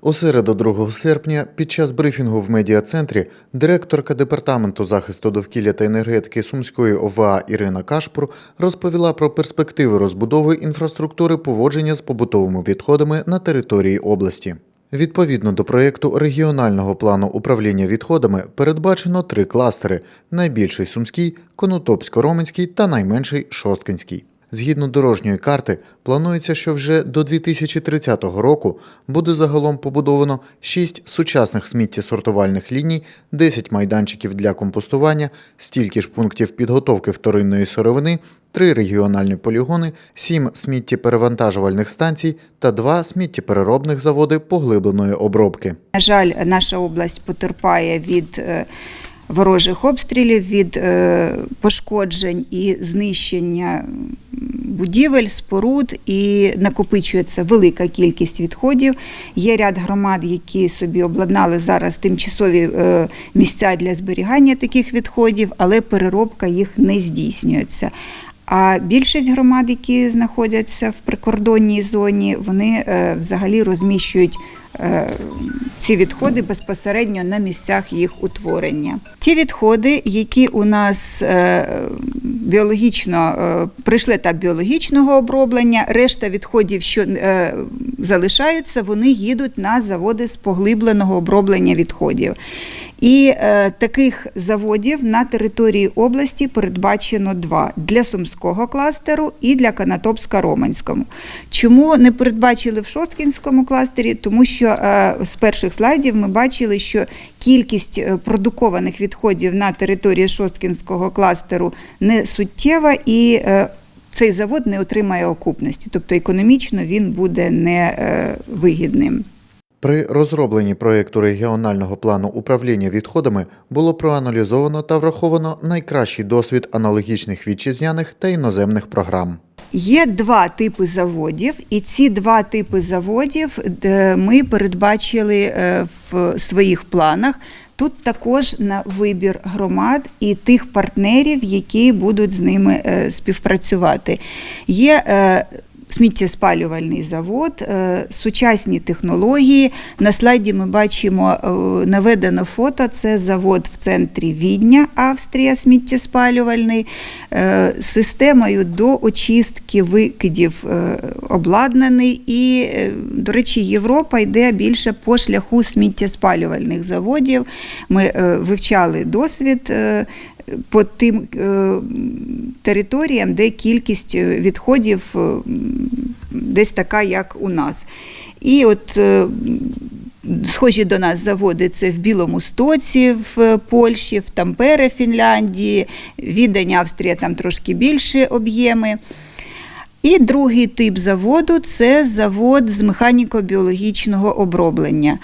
У середу 2 серпня під час брифінгу в медіа-центрі директорка департаменту захисту довкілля та енергетики Сумської ОВА Ірина Кашпур розповіла про перспективи розбудови інфраструктури поводження з побутовими відходами на території області. Відповідно до проєкту регіонального плану управління відходами передбачено три кластери: найбільший Сумський, Конотопсько-Роменський та найменший Шосткинський. Згідно дорожньої карти, планується, що вже до 2030 року буде загалом побудовано 6 сучасних сміттєсортувальних ліній, 10 майданчиків для компостування, стільки ж пунктів підготовки вторинної сировини, 3 регіональні полігони, 7 сміттєперевантажувальних станцій та 2 сміттєпереробних заводи поглибленої обробки. На жаль, наша область потерпає від е, ворожих обстрілів, від е, пошкоджень і знищення будівель, споруд, і накопичується велика кількість відходів. Є ряд громад, які собі обладнали зараз тимчасові е, місця для зберігання таких відходів, але переробка їх не здійснюється. А більшість громад, які знаходяться в прикордонній зоні, вони е, взагалі розміщують ці відходи безпосередньо на місцях їх утворення. Ті відходи, які у нас е, біологічно прийшли та біологічного оброблення, решта відходів, що е, залишаються, вони їдуть на заводи з поглибленого оброблення відходів. І е, таких заводів на території області передбачено два для сумського кластеру і для Канатопська-Романському. Чому не передбачили в Шосткінському кластері? Тому що е, з перших слайдів ми бачили, що кількість е, продукованих відходів на території Шосткінського кластеру не суттєва і е, цей завод не отримає окупності, тобто економічно він буде невигідним. При розробленні проєкту регіонального плану управління відходами було проаналізовано та враховано найкращий досвід аналогічних вітчизняних та іноземних програм. Є два типи заводів, і ці два типи заводів ми передбачили е, в своїх планах. Тут також на вибір громад і тих партнерів, які будуть з ними е, співпрацювати. Є е, Сміттєспалювальний завод, е, сучасні технології. На слайді ми бачимо е, наведено фото. Це завод в центрі Відня, Австрія, сміттєспалювальний, е, системою до очистки викидів обладнаний. І, до речі, Європа йде більше по шляху сміттєспалювальних заводів. Ми вивчали досвід. по тим територіям, де кількість е, відходів е, десь така, як у нас. І от е, схожі до нас заводи це в Білому Стоці в Польщі, в Тампере, Фінляндії, Відень, Австрія, там трошки більше об'єми. І другий тип заводу це завод з механіко-біологічного оброблення.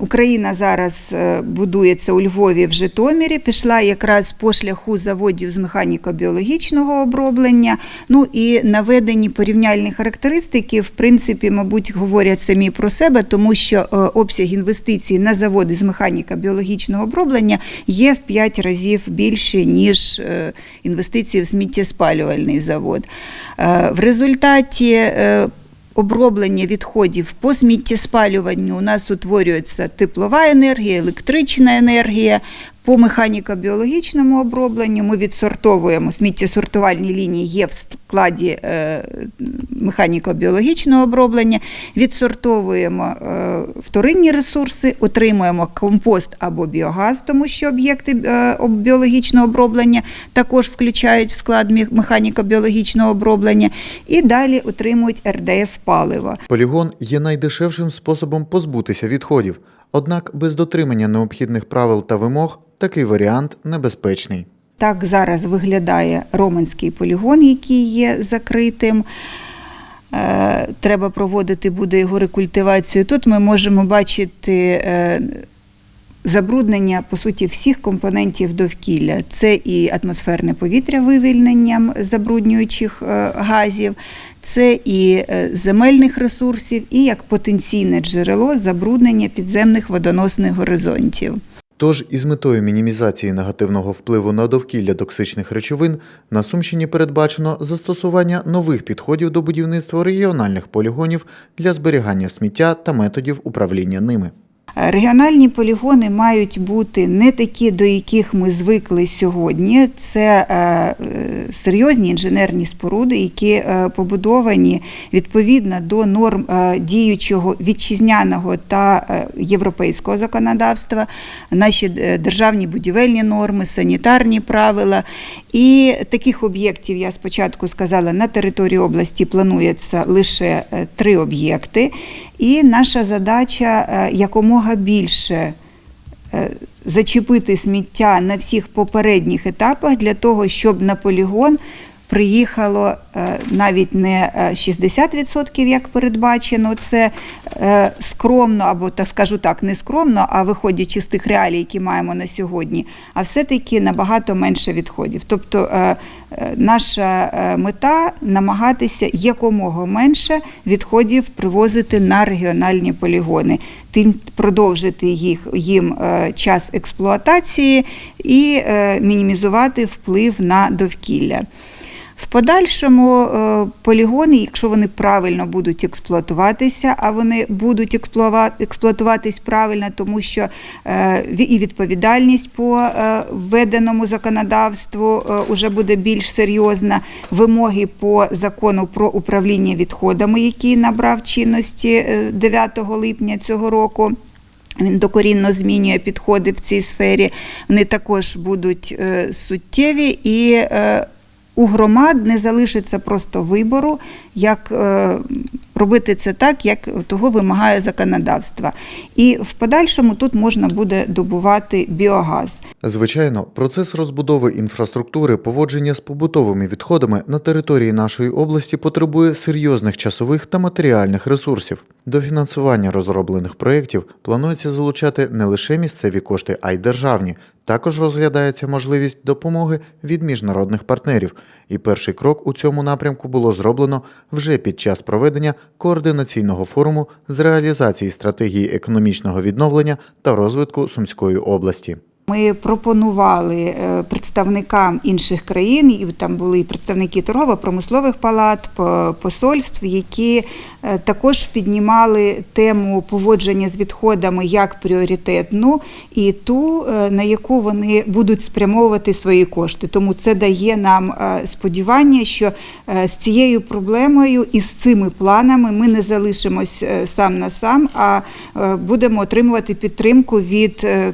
Україна зараз е, будується у Львові в Житомирі, пішла якраз по шляху заводів з механіко-біологічного оброблення. Ну і наведені порівняльні характеристики, в принципі, мабуть, говорять самі про себе, тому що е, обсяг інвестицій на заводи з механіко-біологічного оброблення є в 5 разів більше, ніж е, інвестиції в сміттєспалювальний завод. В результаті оброблення відходів по сміттєспалюванню у нас утворюється теплова енергія, електрична енергія. По механіко-біологічному обробленню ми відсортовуємо сміттєсортувальні лінії є в складі е, механіко-біологічного оброблення, відсортовуємо е, вторинні ресурси, отримуємо компост або біогаз, тому що об'єкти е, біологічного оброблення також включають в склад механіко-біологічного оброблення, і далі отримують РДФ паливо. Полігон є найдешевшим способом позбутися відходів, однак без дотримання необхідних правил та вимог такий варіант небезпечний. Так зараз виглядає Роменський полігон, який є закритим. Е, Треба проводити буде його рекультивацію. Тут ми можемо бачити е, забруднення по суті всіх компонентів довкілля. Це і атмосферне повітря вивільненням забруднюючих е, газів, це і е, земельних ресурсів, і як потенційне джерело забруднення підземних водоносних горизонтів. Тож із метою мінімізації негативного впливу на довкілля токсичних речовин на Сумщині передбачено застосування нових підходів до будівництва регіональних полігонів для зберігання сміття та методів управління ними. Регіональні полігони мають бути не такі, до яких ми звикли сьогодні. Це е, серйозні інженерні споруди, які е, побудовані відповідно до норм е, діючого вітчизняного та європейського законодавства, наші державні будівельні норми, санітарні правила. І таких об'єктів я спочатку сказала, на території області планується лише три об'єкти. І наша задача е, якомога більше е, зачепити сміття на всіх попередніх етапах для того, щоб на полігон приїхало е, навіть не е, 60%, як передбачено, це е, скромно, або так скажу так, не скромно, а виходячи з тих реалій, які маємо на сьогодні, а все-таки набагато менше відходів. Тобто е, е, наша е, мета намагатися якомога менше відходів привозити на регіональні полігони, тим продовжити їх їм е, час експлуатації і е, мінімізувати вплив на довкілля. В подальшому е, полігони, якщо вони правильно будуть експлуатуватися, а вони будуть експлуатуватись правильно, тому що е, і відповідальність по е, введеному законодавству вже буде більш серйозна, вимоги по закону про управління відходами, який набрав чинності е, 9 липня цього року. Він докорінно змінює підходи в цій сфері. Вони також будуть суттєві і у громад не залишиться просто вибору, як е, робити це так, як того вимагає законодавство. І в подальшому тут можна буде добувати біогаз. Звичайно, процес розбудови інфраструктури поводження з побутовими відходами на території нашої області потребує серйозних часових та матеріальних ресурсів. До фінансування розроблених проєктів планується залучати не лише місцеві кошти, а й державні. Також розглядається можливість допомоги від міжнародних партнерів. І перший крок у цьому напрямку було зроблено вже під час проведення координаційного форуму з реалізації стратегії економічного відновлення та розвитку Сумської області. Ми пропонували е, представникам інших країн, і там були представники торгово-промислових палат, посольств, які е, також піднімали тему поводження з відходами як пріоритетну і ту, е, на яку вони будуть спрямовувати свої кошти. Тому це дає нам сподівання, що з цією проблемою і з цими планами ми не залишимось сам на сам, а будемо отримувати підтримку від е,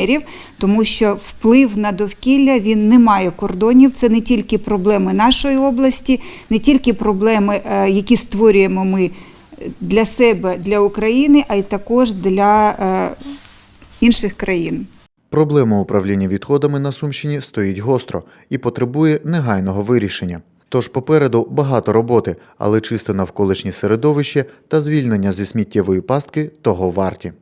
країн-партнерів, тому що вплив на довкілля він не має кордонів. Це не тільки проблеми нашої області, не тільки проблеми, е, які створюємо ми для себе, для України, а й також для е, інших країн. Проблема управління відходами на Сумщині стоїть гостро і потребує негайного вирішення. Тож попереду багато роботи, але чисте навколишнє середовище та звільнення зі сміттєвої пастки того варті.